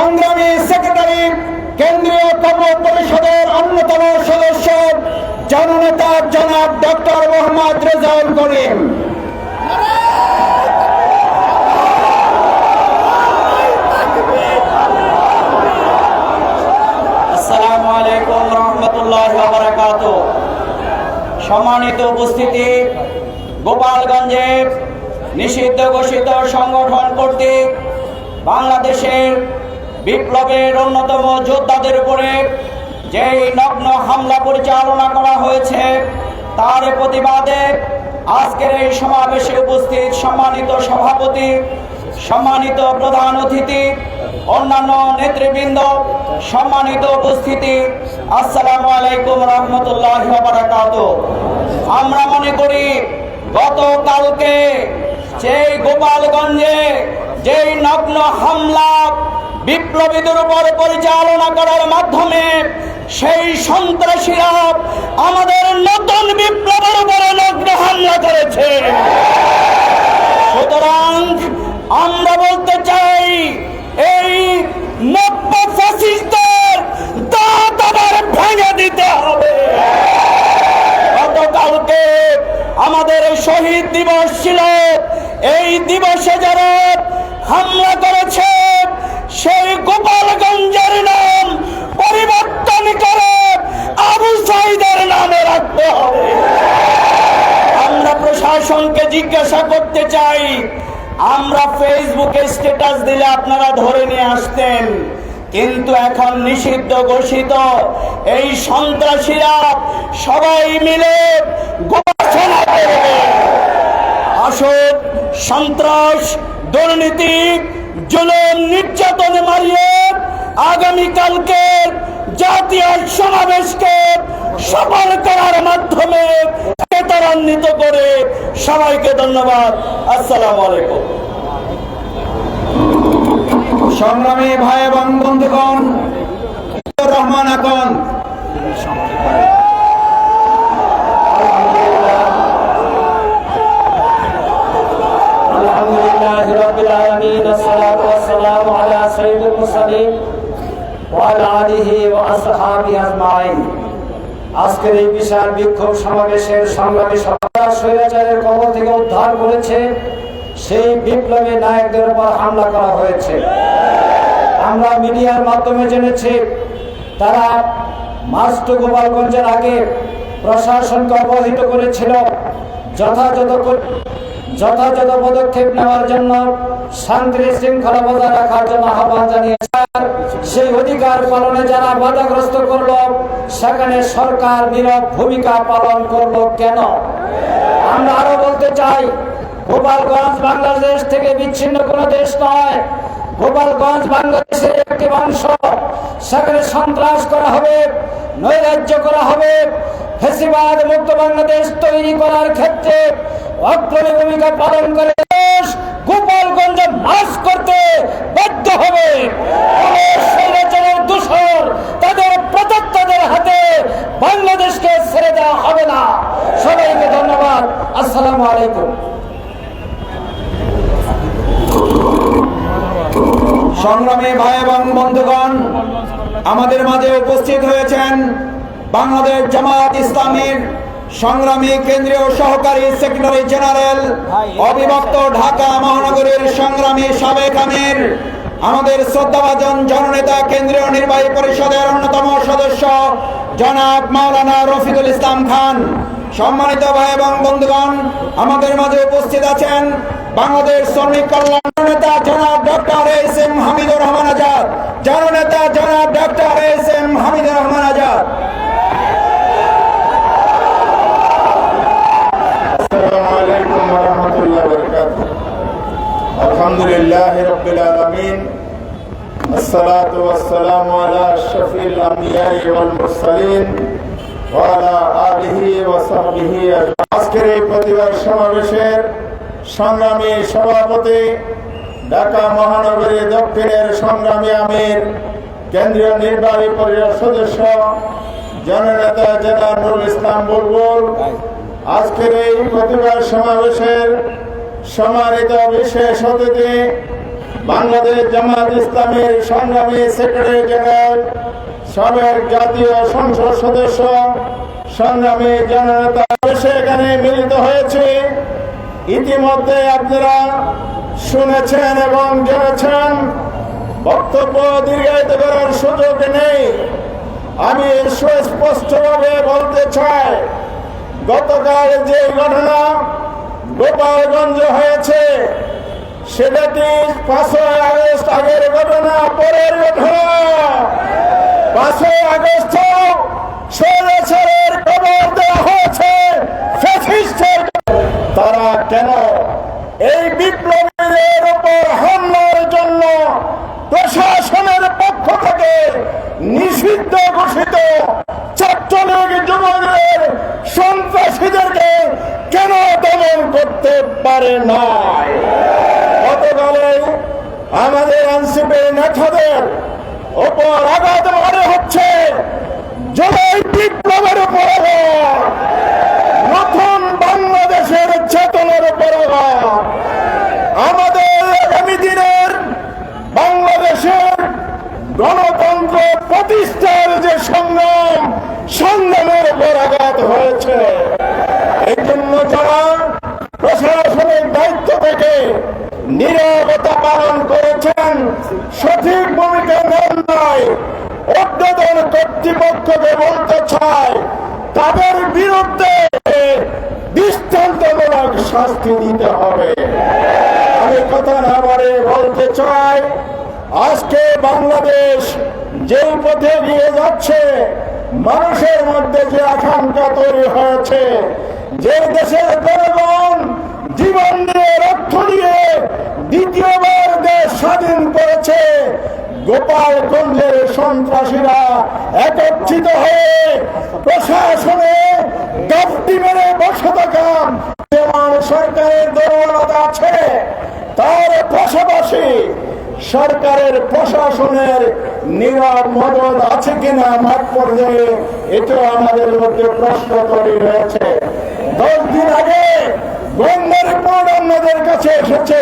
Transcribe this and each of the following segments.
সংগ্রামী সেক্রেটারি, কেন্দ্রীয় কর্ম পরিষদের অন্যতম সদস্য, জননেতা জনাব ডক্টর মোহাম্মদ রেজাউল করিম। সম্মানিত উপস্থিতি, গোপালগঞ্জে নিষিদ্ধ ঘোষিত সংগঠন কর্তৃক বাংলাদেশের বিপ্লবের অন্যতম যোদ্ধাদের উপরে যেই নগ্ন হামলা পরিচালনা করা হয়েছে, তার প্রতিবাদে আজকের এই সমাবেশে উপস্থিত সম্মানিত সভাপতি, সম্মানিত প্রধান অতিথি, অন্যান্য নেতৃবৃন্দ, সম্মানিত উপস্থিতি, আসসালামু আলাইকুম রহমতুল্লাহ বারাকাত আমরা মনে করি, গতকালকে যেই গোপালগঞ্জে যেই নগ্ন হামলা বিপ্লবীদের উপর পরিচালনা করার মাধ্যমে সেই সন্ত্রাসীরা আমাদের নতুন বিপ্লবের উপরে নগ্ন হামলা করেছে। সুতরাং আমরা বলতে চাই, এই নব্য ফ্যাসিস্টদের ভেঙে দিতে হবে। গতকালকে আমাদের শহীদ দিবস ছিল। এই দিবসে যারা হামলা করেছে সেই গোপালগঞ্জের নাম পরিবর্তন করে আবু সাইদের নামে রাখতে হবে। আমরা প্রশাসনকে জিজ্ঞাসা করতে চাই, আমরা ফেসবুকে স্ট্যাটাস দিলে আপনারা ধরে নিয়ে আসতেন, কিন্তু এখন নিষিদ্ধ ঘোষিত। এই সন্ত্রাসীরা সবাই মিলে ঘোষণা করবে। আসুন সন্ত্রাস, দুর্নীতি জুলুম নির্যাতন মারিয়ে আগামীকালকে জাতীয় সমাবেশকে সফল করার মাধ্যমে ত্বরান্বিত করে সবাইকে ধন্যবাদ। আসসালাম আলাইকুম। সংগ্রামী ভাই এবং বন্ধুগণ, রহমান আকন সালিম আজকের এই বিশাল বিক্ষোভ সমাবেশের সরকার স্বৈরাচারের থেকে উদ্ধার করেছে। সেই বিপ্লবী নায়কদের উপর হামলা করা হয়েছে। আমরা মিডিয়ার মাধ্যমে জেনেছি, তারা মাস্ট গোপালগঞ্জের আগে প্রশাসনকে অবহিত করেছিল। যথাযথ যথাযথ পদক্ষেপ নেওয়ার জন্য শান্তি শৃঙ্খলা বজায় রাখার জন্য আহ্বান জানিয়েছে। সেই অধিকার পালনে যারা বাধাগ্রস্ত করল, সেখানে সরকার নীরব ভূমিকা পালন করল কেন? আমরা আরও বলতে চাই, গোপালগঞ্জ বাংলাদেশ থেকে বিচ্ছিন্ন কোনো দেশ নয়। গোপালগঞ্জ বাংলাদেশের একটি অংশ সেখানে সন্ত্রাস করা হবে, নৈরাজ্য করা হবে, ফেসিবাদ মুক্ত বাংলাদেশ তৈরি করার ক্ষেত্রে অগ্রণী ভূমিকা পালন করে দেশ, গোপালগঞ্জ নাশ করতে বাধ্য হবে। দূষণ তাদের প্রদত্তদের হাতে বাংলাদেশকে ছেড়ে দেওয়া হবে না। সবাইকে ধন্যবাদ। আসসালামু আলাইকুম। সংগ্রামী ভাই এবং বন্ধুগণ, আমাদের মাঝে উপস্থিত হয়েছেন বাংলাদেশ জামায়াত ইসলামীর সংগ্রামী কেন্দ্রীয় সহকারী সেক্রেটারি জেনারেল অবিভক্ত ঢাকা মহানগরীর সংগ্রামী সাবেক আমির আমাদের শ্রদ্ধাভাজন জননেতা কেন্দ্রীয় নির্বাহী পরিষদের অন্যতম সদস্য জনাব মাওলানা রফিকুল ইসলাম খান। সম্মানিত ভাই এবং বন্ধুগণ আমাদের মাঝে উপস্থিত আছেন বাংলাদেশ শ্রমিক কল্যাণ নেতা জনাব doctor S M Hamidur Rahman Azad. জননেতা জনাব doctor S M Hamidur Rahman الحمد لله رب العالمين الصلاة والسلام على أشرف الأنبياء والمرسلين وعلى آله وصحبه أجمعين আজকের এই প্রতিবাদ সমাবেশের সংগ্রামী সভাপতি ঢাকা মহানগরী দক্ষিণের সংগ্রামী আমির কেন্দ্রীয় নির্বাহী পরিষদ সদস্য জননেতা জেলা নুরুল ইসলাম বুলবুল আজকের এই প্রতিবাদ সমাবেশের সম্মানিত বিশেষ অতিথি, বাংলাদেশ জামাত ইসলামের সংগ্রামী সেক্রেটারি জেনারেল সাবেক জাতীয় সংসদ সদস্য, সংগ্রামী জননেতা। এখানে মিলিত হয়েছে। ইতিমধ্যে আপনারা শুনেছেন এবং জেনেছেন, বক্তব্য দীর্ঘায়িত করার সুযোগ নেই। আমি সুস্পষ্টভাবে বলতে চাই, গতকাল যে ঘটনা গোপালগঞ্জ হয়েছে। সেটাটি পাঁচই আগস্ট আগের ঘটনা, পরের ঘটনা। পাঁচই আগস্ট তারা কেন এই বিপ্লবীদের উপর হামলার জন্য প্রশাসনের পক্ষ থেকে নিষিদ্ধ ঘোষিত ছাত্রলীগ যুবকদের সন্ত্রাসীদেরকে কেন দমন করতে পারে নাই গতকালে আমাদের আনসিপের নেতাদের ওপর আঘাত মনে হচ্ছে জুলাই বিপ্লবের উপর আঘাত, নতুন বাংলাদেশের চেতনার উপর আঘাত। আমাদের আগামী দিনের বাংলাদেশের গণতন্ত্র প্রতিষ্ঠার যে সংগ্রাম সংগ্রামের উপর আঘাত হয়েছে এই জন্য যারা প্রশাসনিক দায়িত্ব থেকে নিরবতা পালন করেছেন। সঠিক ভূমিকা নেন নাই। কর্তৃপক্ষকে বলতে চায়, তাদের বিরুদ্ধে দৃষ্টান্তমূলক শাস্তি দিতে হবে। আমি কথা না বলে বলতে চাই, আজকে বাংলাদেশ যেই পথে গিয়ে যাচ্ছে, মানুষের মধ্যে যে আকাঙ্ক্ষা তৈরি হয়েছে, যে দেশের জনগণ জীবন দিয়ে, রক্ত দিয়ে দ্বিতীয়বার দেশ স্বাধীন করেছে। গোপালগঞ্জের সন্ত্রাসীরা একত্রিত হয়ে প্রশাসনে দপ্তি মেরে বসে থাকা সরকারের দুর্বলতা আছে। তার পাশাপাশি সরকারের প্রশাসনের নীরব মদত আছে কিনা মাঠ পর্যায়ে, এটাও আমাদের মধ্যে প্রশ্ন তৈরি হয়েছে। দশ দিন আগে গোয়েন্দা রিপোর্ট আপনাদের কাছে এসেছে।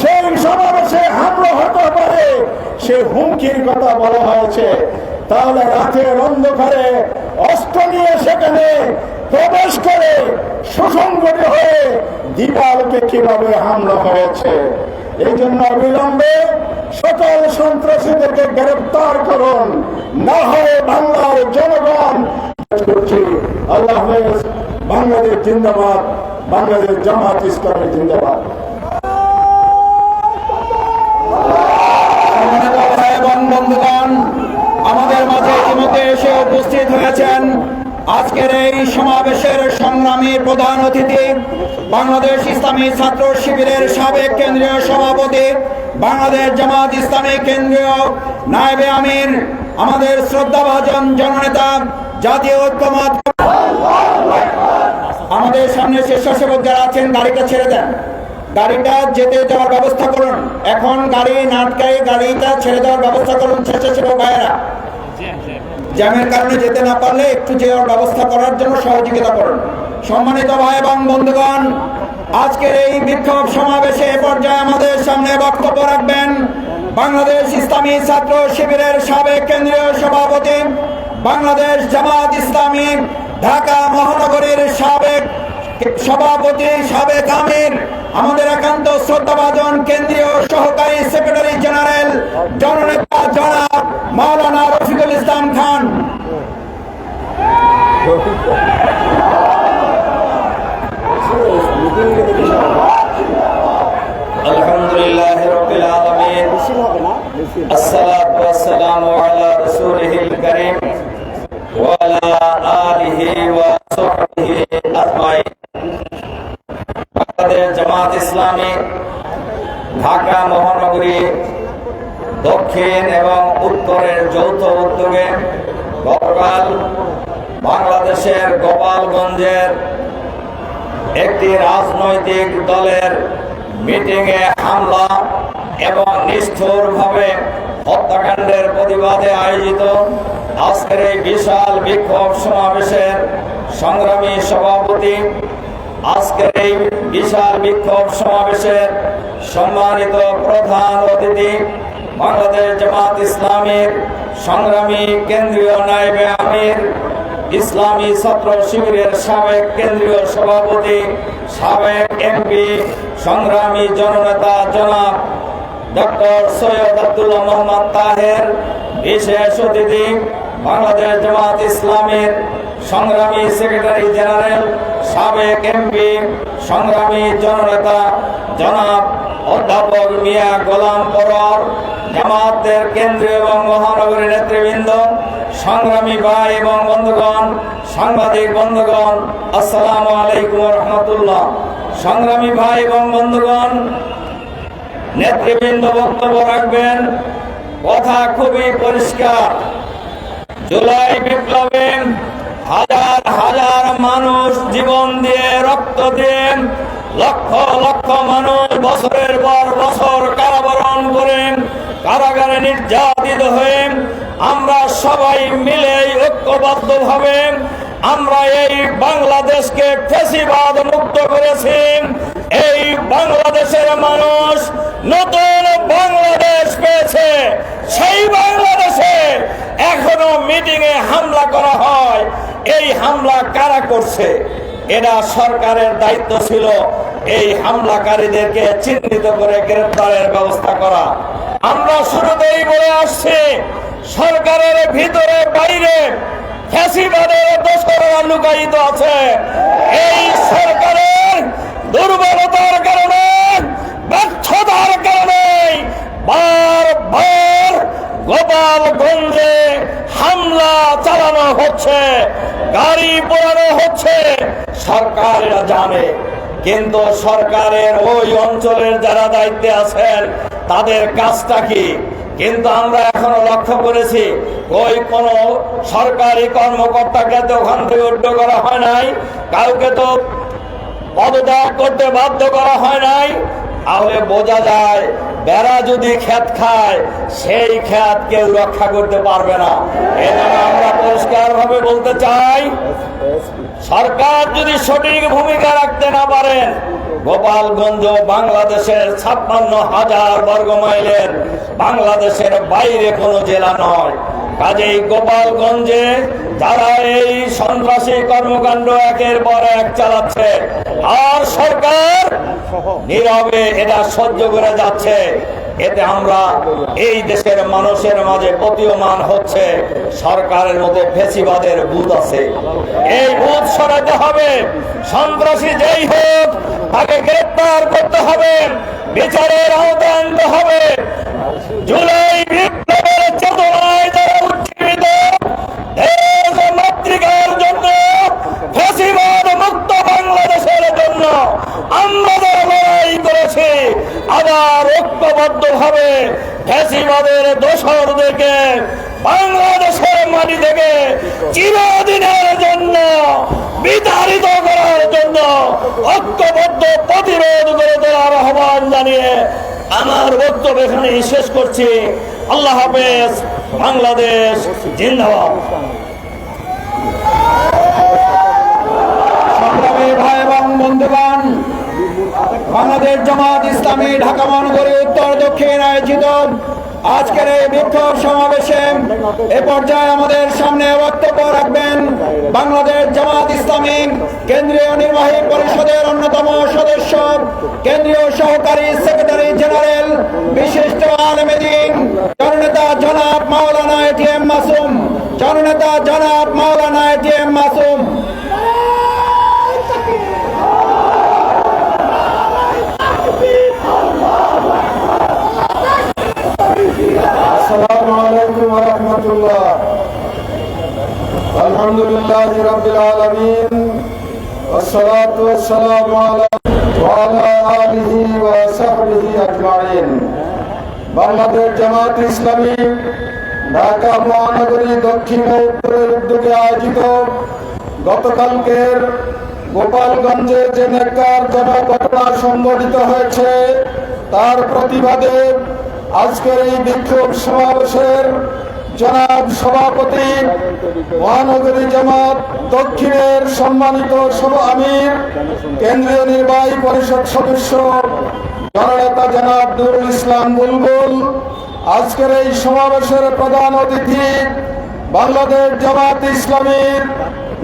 সেই সমাবেশে হামলা হতে পারে, সে হুমকির কথা বলা হয়েছে। তাহলে রাতের অন্ধকারে অস্ত্র নিয়ে সেখানে প্রবেশ করে সুসংগত হয়ে দীপালকে কীভাবে হামলা হয়েছে এই জন্য অবিলম্বে সকল সন্ত্রাসীদেরকে গ্রেপ্তার করুন। না হয় বাংলার জনগণ, আল্লাহ বাংলাদেশ জিন্দাবাদ। বাংলাদেশ জামাত ইসলামের জিন্দাবাদ। আমাদের মাঝে ইতিমধ্যে এসে উপস্থিত হয়েছেন আজকের এই সমাবেশের সংগ্রামী প্রধান অতিথি, বাংলাদেশ ইসলামী ছাত্র শিবিরের সাবেক কেন্দ্রীয় সভাপতি, বাংলাদেশ জামাত ইসলামী কেন্দ্রীয় নায়েবে আমির, আমাদের শ্রদ্ধাভাজন জননেতা জাতীয় ঐক্যমত আমাদের সামনে স্বেচ্ছাসেবক যারা আছেন, গাড়িটা ছেড়ে দেন। গাড়িটা যেতে যাওয়ার ব্যবস্থা করুন। এখন গাড়ি নাটকাই গাড়িটা ছেড়ে দেওয়ার ব্যবস্থা করুন স্বেচ্ছাসেবক ভাইয়েরা। জ্যামের কারণে যেতে না পারলে একটু যাওয়ার ব্যবস্থা করার জন্য সহযোগিতা করুন। সম্মানিত ভাই এবং বন্ধুগণ, আজকের এই বিক্ষোভ সমাবেশে এ পর্যায়ে আমাদের সামনে বক্তব্য রাখবেন বাংলাদেশ ইসলামী ছাত্র শিবিরের সাবেক কেন্দ্রীয় সভাপতি বাংলাদেশ জামাত ইসলামী ঢাকা মহানগরের সাবেক সভাপতি সাবেক আমির আমাদের একান্ত শ্রদ্ধাভাজন কেন্দ্রীয় সহকারী সেক্রেটারি জেনারেল জননেতা জনাব মাওলানা রফিকুল ইসলাম খান। আলহামদুলিল্লাহ আসসালাম আলামিন। আসসালাতু ওয়াসসালামু وعلى آله وصحبه أجمعين বাংলাদেশ জামাত ইসলামী ঢাকা মহানগরী দক্ষিণ এবং উত্তরের যৌথ উদ্যোগে গতকাল বাংলাদেশের গোপালগঞ্জের একটি রাজনৈতিক দলের মিটিংয়ে হামলা এবং নিষ্ঠুরভাবে হত্যাকাণ্ডের প্রতিবাদে আয়োজিত আজকের এই বিশাল বিক্ষোভ সমাবেশের সংগ্রামী সভাপতি আজকে আজকের এই বিশাল বিক্ষোভ সমাবেশের সম্মানিত প্রধান অতিথি, বাংলাদেশ জামাত ইসলামের সংগ্রামী কেন্দ্রীয় নায়েবে আমির, ইসলামী ছাত্র শিবিরের সাবেক কেন্দ্রীয় সভাপতি, সাবেক এমপি, সংগ্রামী জননেতা জনাব ডক্টর সৈয়দ আব্দুল্লাহ মোহাম্মদ তাহের, বিশেষ অতিথি বাংলাদেশ জামাত ইসলামের সংগ্রামী সেক্রেটারি জেনারেল, সাবেক এমপি, সংগ্রামী জননেতা জনাব অধ্যাপক মিয়া গোলাম পরর জামাতের কেন্দ্রীয় এবং মহানগরী নেতৃবৃন্দ, সংগ্রামী ভাই এবং বন্ধুগণ, সাংবাদিক বন্ধুগণ, আসসালামু আলাইকুম রহমতুল্লাহ। সংগ্রামী ভাই এবং বন্ধুগণ, নেতৃবৃন্দ বক্তব্য রাখবেন। কথা খুবই পরিষ্কার। জুলাই বিপ্লবে হাজার হাজার মানুষ জীবন দিয়ে রক্ত দিয়ে লক্ষ লক্ষ মানুষ বছরের পর বছর কারাবরণ করে কারাগারে নির্যাতিত হয়ে আমরা সবাই মিলে ঐক্যবদ্ধ ভাবে আমরা এই বাংলাদেশকে ফেসিবাদ মুক্ত করেছি। এই বাংলাদেশের মানুষ নতুন বাংলাদেশ পেয়েছে। সেই বাংলাদেশে এখনও মিটিং এ হামলা করা হয়। এই হামলা কারা করছে? এটা সরকারের দায়িত্ব ছিল। এই হামলাকারীদেরকে চিহ্নিত করে গ্রেফতারের ব্যবস্থা করা। আমরা শুরুতেই বলে আসছি, সরকারের ভিতরে বাইরে লুকায়িত আছে। এই সরকারের দুর্বলতার কারণে, ব্যর্থতার কারণে বারবার গোপালগঞ্জে হামলা চালানো হচ্ছে, গাড়ি পোড়ানো হচ্ছে সরকার এটা জানে। কিন্তু সরকারের ওই অঞ্চলের যারা দায়িত্বে আছেন, তাদের কাজটা কি? কিন্তু আমরা এখনও লক্ষ্য করেছি, ওই কোন সরকারি কর্মকর্তাকে তো ওখান থেকে উদ্ধ করা হয় নাই, কাউকে তো পদত্যাগ করতে বাধ্য করা হয় নাই। তাহলে বোঝা যায় বেড়া যদি খ্যাত খায়, সেই খ্যাত কেউ রক্ষা করতে পারবে না। এজন্য আমরা পরিষ্কার ভাবে বলতে চাই। সরকার যদি সঠিক ভূমিকা রাখতে না পারেন গোপালগঞ্জ বাংলাদেশের ছাপ্পান্ন হাজার বর্গ মাইলের বাংলাদেশের বাইরে কোনো জেলা নয়। কাজেই গোপালগঞ্জে যারা এই সন্ত্রাসী কর্মকাণ্ড একের পর এক চালাচ্ছে, আর সরকার নীরবে এটা সহ্য করে যাচ্ছে। এতে আমরা এই দেশের মানুষের মাঝে প্রতীয়মান হচ্ছে, সরকারের মধ্যে ফেসিবাদের বুথ আছে। এই বুথ সরাতে হবে, সন্ত্রাসী যেই হোক, তাকে গ্রেপ্তার করতে হবে, বিচারের আওতায় আনতে হবে। জুলাই বিপ্লবের চেতনায় আবার ঐক্যবদ্ধ ভাবে ফেসিবাদের দোষরদেরকে বাংলাদেশের মাটি থেকে চিরদিনের জন্য বিতাড়িত করার জন্য ঐক্যবদ্ধ প্রতিরোধ করে দেওয়ার আহ্বান জানিয়ে আমার বক্তব্য এখানে শেষ করছি। আল্লাহ হাফেজ, বাংলাদেশ জিন্দাবাদ। সংগ্রামী ভাই এবং বন্ধুগণ বাংলাদেশ জামাত ইসলামী ঢাকা মহানগরী উত্তর দক্ষিণ আয়োজিত আজকের এই বিক্ষোভ সমাবেশে এ পর্যায়ে আমাদের সামনে বক্তব্য রাখবেন বাংলাদেশ জামাত ইসলামী কেন্দ্রীয় নির্বাহী পরিষদের অন্যতম সদস্য, কেন্দ্রীয় সহকারী সেক্রেটারি জেনারেল, বিশিষ্ট আলমেদিন, জননেতা জনাব মাওলানা এটিএম মাসুম, জননেতা জনাব মাওলানা A T M Masum. السلام عليكم ورحمة الله الحمد لله رب العالمين والصلاة والسلام على وعلى آله وصحبه أجمعين Bangladesh Jamaat Islami Dhaka মহানগরী দক্ষিণ ও উত্তরের উদ্যোগে আয়োজিত গতকালকের গোপালগঞ্জে যে নেককারজনক ঘটনা সংঘটিত হয়েছে তার প্রতিবাদে আজকের এই বিক্ষোভ সমাবেশের জনাব সভাপতি মহানগরী জামাত দক্ষিণের সম্মানিত সভা আমির, কেন্দ্রীয় নির্বাহী পরিষদ সদস্য জননেতা জনাব নুরুল ইসলাম বুলবুল, আজকের এই সমাবেশের প্রধান অতিথি বাংলাদেশ জামাত ইসলামীর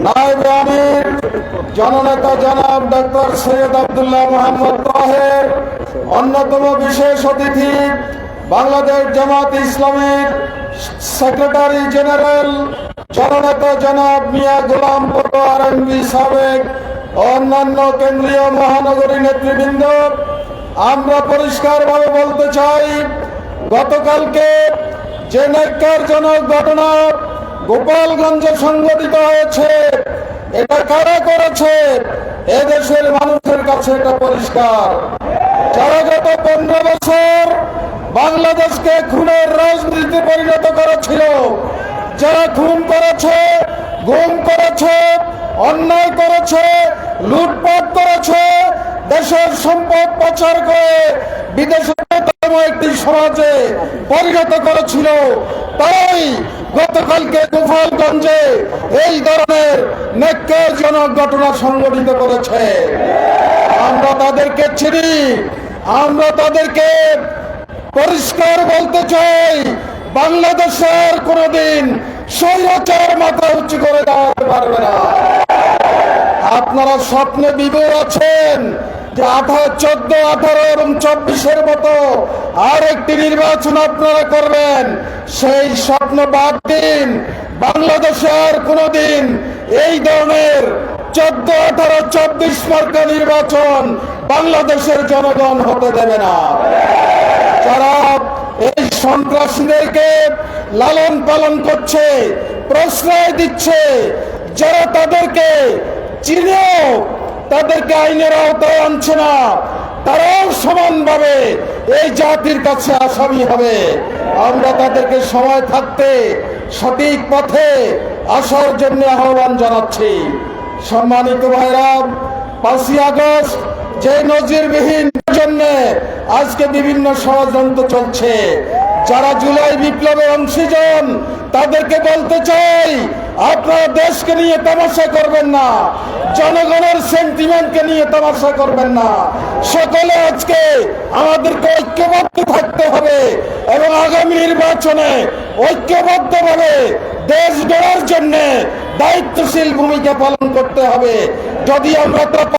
নায়েব আমির, জননেতা জনাব ডক্টর সৈয়দ আবদুল্লাহ মোহাম্মদ তাহের, অন্যতম বিশেষ অতিথি বাংলাদেশ জামাত ইসলামের সেক্রেটারি জেনারেল জননেতা জনাব মিয়া গোলাম পটোয়ার সাবেক অন্যান্য কেন্দ্রীয় মহানগরী নেতৃবৃন্দ। আমরা পরিষ্কারভাবে বলতে চাই, গতকালকে যে ন্যাক্কারজনক ঘটনা গোপালগঞ্জে সংঘটিত হয়েছে, এটা কারা করেছে? এদেশের মানুষের কাছে এটা পরিষ্কার। যারা গত পনেরো বছর বাংলাদেশকে খুনের রাজনীতিতে পরিণত করেছিল। যারা খুন করেছে, গুম করেছে, অন্যায় করেছে, লুটপাট করেছে, দেশের সম্পদ পাচার করে বিদেশে একটি সমাজে পরিণত করেছিল তাই গতকালকে গোপালগঞ্জে এই ধরনের ন্যাক্কারজনক ঘটনা সংগঠিত করেছে। আমরা তাদেরকে চিনি, আমরা তাদেরকে পরিষ্কার বলতে চাই, বাংলাদেশের কোনদিন স্বৈরাচার মাথা উঁচু করে দাঁড়াতে পারবে না। আপনারা স্বপ্নে বিভোর আছেন যে আঠারো, চোদ্দ, আঠারো এবং চব্বিশের মতো আর একটি নির্বাচন আপনারা করবেন। সেই স্বপ্ন বাদ দিন। বাংলাদেশে আর কোনোদিন এই ধরনের চোদ্দ, আঠারো, চব্বিশ মার্কা নির্বাচন বাংলাদেশের জনগণ হতে দেবে না। যারা এই সন্ত্রাসীদেরকে লালন পালন করছে, প্রশ্রয় দিচ্ছে। যারা তাদেরকে চিনেও, তাদেরকে আইনের আওতায় আনছে না, তারাও সমানভাবে এই জাতির কাছে আসামি হবে। আমরা তাদেরকে সময় থাকতে সঠিক পথে আসার জন্য আহ্বান জানাচ্ছি। সম্মানিত ভাইরাম, পাঁচই আগস্ট যে নজিরবিহীন জন্য আজকে বিভিন্ন ষড়যন্ত্র চলছে। যারা জুলাই বিপ্লবের অংশীজন, তাদেরকে বলতে চাই, আপনারা দেশকে নিয়ে তামাশা করবেন না, জনগণের সেন্টিমেন্টকে নিয়ে তামাশা করবেন না। সকলে আজকে আমাদেরকে ঐক্যবদ্ধ থাকতে হবে এবং আগামী নির্বাচনে ঐক্যবদ্ধভাবে দেশ গড়ার জন্য দায়িত্বশীল ভূমিকা পালন করতে হবে। যদি আমরা তা